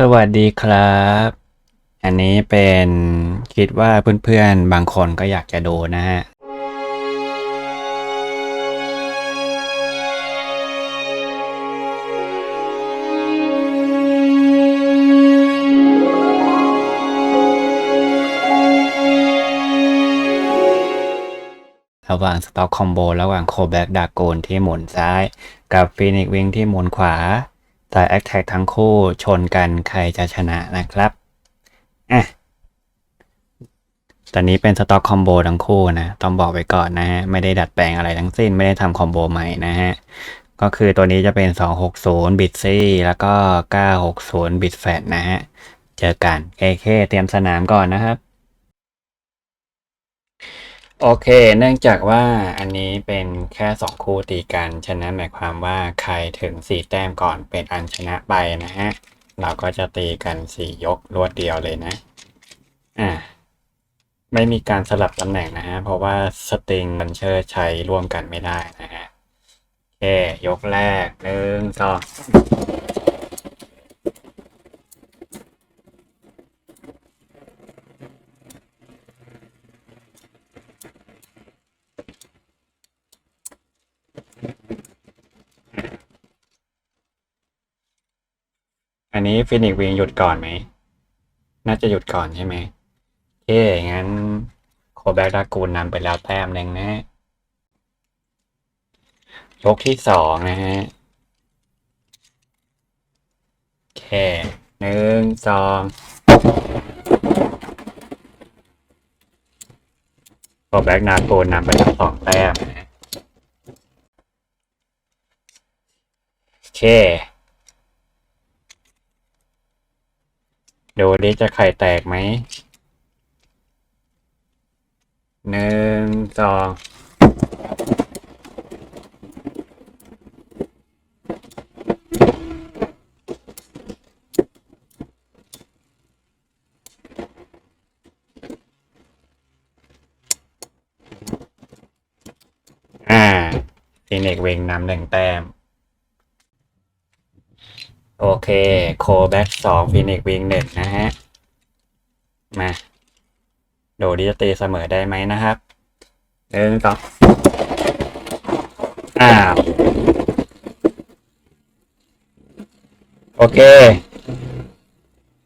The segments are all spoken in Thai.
สวัสดีครับ อันนี้เป็นคิดว่าเพื่อนๆ บางคนก็อยากจะดูนะฮะ ระหว่างสต็อกคอมโบ ระหว่างโคแบ็กดาโกนที่หมุนซ้าย กับฟีนิกวิงที่หมุนขวา แต่แอคแท็กทั้งคู่ชนกันใครจะชนะนะครับอะตอนนี้เป็นสต็อกคอมโบทั้งคู่นะ ต้องบอกไว้ก่อนนะฮะ ไม่ได้ดัดแปลงอะไรทั้งสิ้น ไม่ได้ทำคอมโบใหม่นะฮะ ก็คือตัวนี้จะเป็น 260 บิตซี่แล้วก็ 960 บิตแฟตนะฮะ เจอกันเคเคเตรียมสนามก่อนนะครับ โอเค เนื่องจากว่าอันนี้เป็นแค่สองคู่ตีกัน ฉะนั้นหมายความว่าใครถึงสี่แต้มก่อนเป็นอันชนะไปนะฮะ เราก็จะตีกันสี่ยกรวดเดียวเลยนะ อ่า ไม่มีการสลับตำแหน่งนะฮะ เพราะว่าสตริงมันเชอร์ใช้ร่วมกันไม่ได้นะฮะ โอเค ยกแรกหนึ่งสอง อันนี้ฟินิกวิงหยุดก่อนไหม น่าจะหยุดก่อนใช่ไหมโอเคงั้น โคแบกดากูลนำไปแล้วแต้มหนึ่งนะฮะยกที่สองนะฮะโอเคหนึ่งสองโคแบกนาโกนนำไปแล้วสองแต้มนะฮะโอเค ดูดิจะไข่แตกไหมหนึ่งสองอ่าฟินิกเวงนำหนึ่งแต้ม โอเคโคแบ็กสองฟินิกวิงหนึ่งนะฮะ มา โดดิจะตีเสมอได้ไหมนะครับหนึ่งสองอ้าวโอเค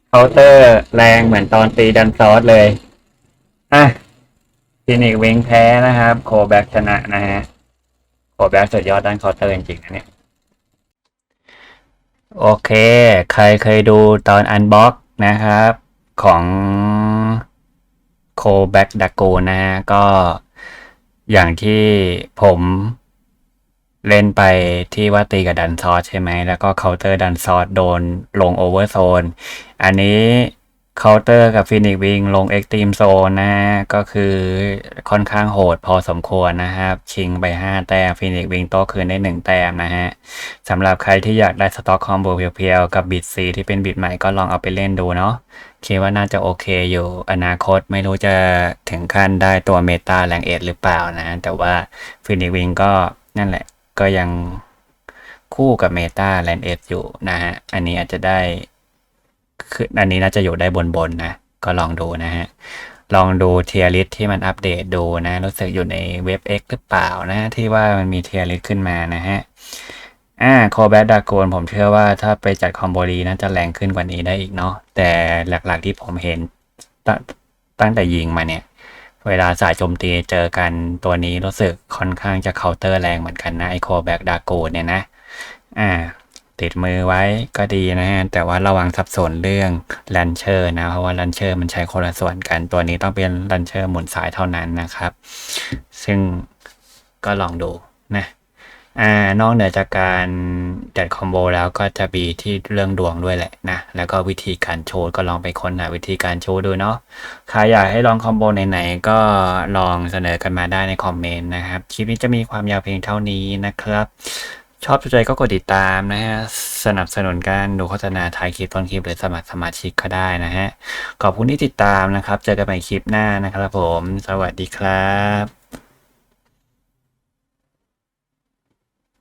เคาน์เตอร์แรงเหมือนตอนตีดันซอสเลยอะฟินิกวิงแพ้นะครับ โคแบ็กชนะนะฮะ โคแบ็กสุดยอดด้านเคาน์เตอร์จริงๆนะเนี่ย โอเค ใครเคยดูตอนอันบ็อกนะครับ ของโคแบ็กดากูนะฮะ ก็อย่างที่ผมเล่นไปที่ว่าตีกับดันซอสใช่ไหม แล้วก็เคาน์เตอร์ดันซอสโดนลงโอเวอร์โซน อันนี้ เคาน์เตอร์กับฟินิกวิงลงเอ็กตรีมโซนนะฮะก็คือค่อนข้างโหดพอสมควรนะครับ ชิงไป 5 แต้มฟินิกวิงโต้คืนได้ 1 แต้มนะฮะสำหรับใครที่อยากได้สต็อกคอมโบเพียวๆ กับบิตซีที่เป็นบิตใหม่ก็ลองเอาไปเล่นดูเนาะคิดว่าน่าจะโอเคอยู่อนาคตไม่รู้จะถึงขั้นได้ตัวเมตาแรงเอทหรือเปล่านะ แต่ว่าฟินิกวิงก็นั่นแหละก็ยังคู่กับเมตาแรงเอทอยู่นะฮะอันนี้อาจจะได้ คืออันนี้น่าจะอยู่ได้บนๆนนะ ก็ลองดูนะฮะ ลองดูเทียริสที่มันอัปเดตดูนะ รู้สึกอยู่ในเว็บ X หรือเปล่านะ ที่ว่ามันมีเทียริสขึ้นมานะฮะ อ่าโคแบดดาโกนผมเชื่อว่าถ้าไปจัดคอมโบดีน่าจะแรงขึ้นกว่านี้ได้อีกเนาะ แต่หลักๆที่ผมเห็นตตั้งแต่ยิงมาเนี่ย เวลาสายโจมตีเจอกันตัวนี้รู้สึกค่อนข้างจะเคาน์เตอร์แรงเหมือนกันนะไอโคแบกดาโกนเนี่ยนะ อ่า ติดมือไว้ก็ดีนะฮะ แต่ว่าระวังสับสนเรื่องลันเชอร์นะ เพราะว่าลันเชอร์มันใช้คนละส่วนกัน ตัวนี้ต้องเป็นลันเชอร์หมุนสายเท่านั้นนะครับ ซึ่งก็ลองดูนะอ่านอกเหนือจากการจัดคอมโบแล้วก็จะมีที่เรื่องดวงด้วยแหละนะ แล้วก็วิธีการโชว์ก็ลองไปค้นหาวิธีการโชว์ดูเนาะใครอยากให้ลองคอมโบไหนๆก็ลองเสนอกันมาได้ในคอมเมนต์นะครับ คลิปนี้จะมีความยาวเพียงเท่านี้นะครับ ชอบใจก็กดติดตามนะฮะ สนับสนุนการดูโฆษณาท้ายคลิปต้นคลิปหรือสมัครสมาชิกก็ได้นะฮะ ขอบคุณที่ติดตามนะครับ เจอกันใหม่คลิปหน้านะครับผม สวัสดีครับ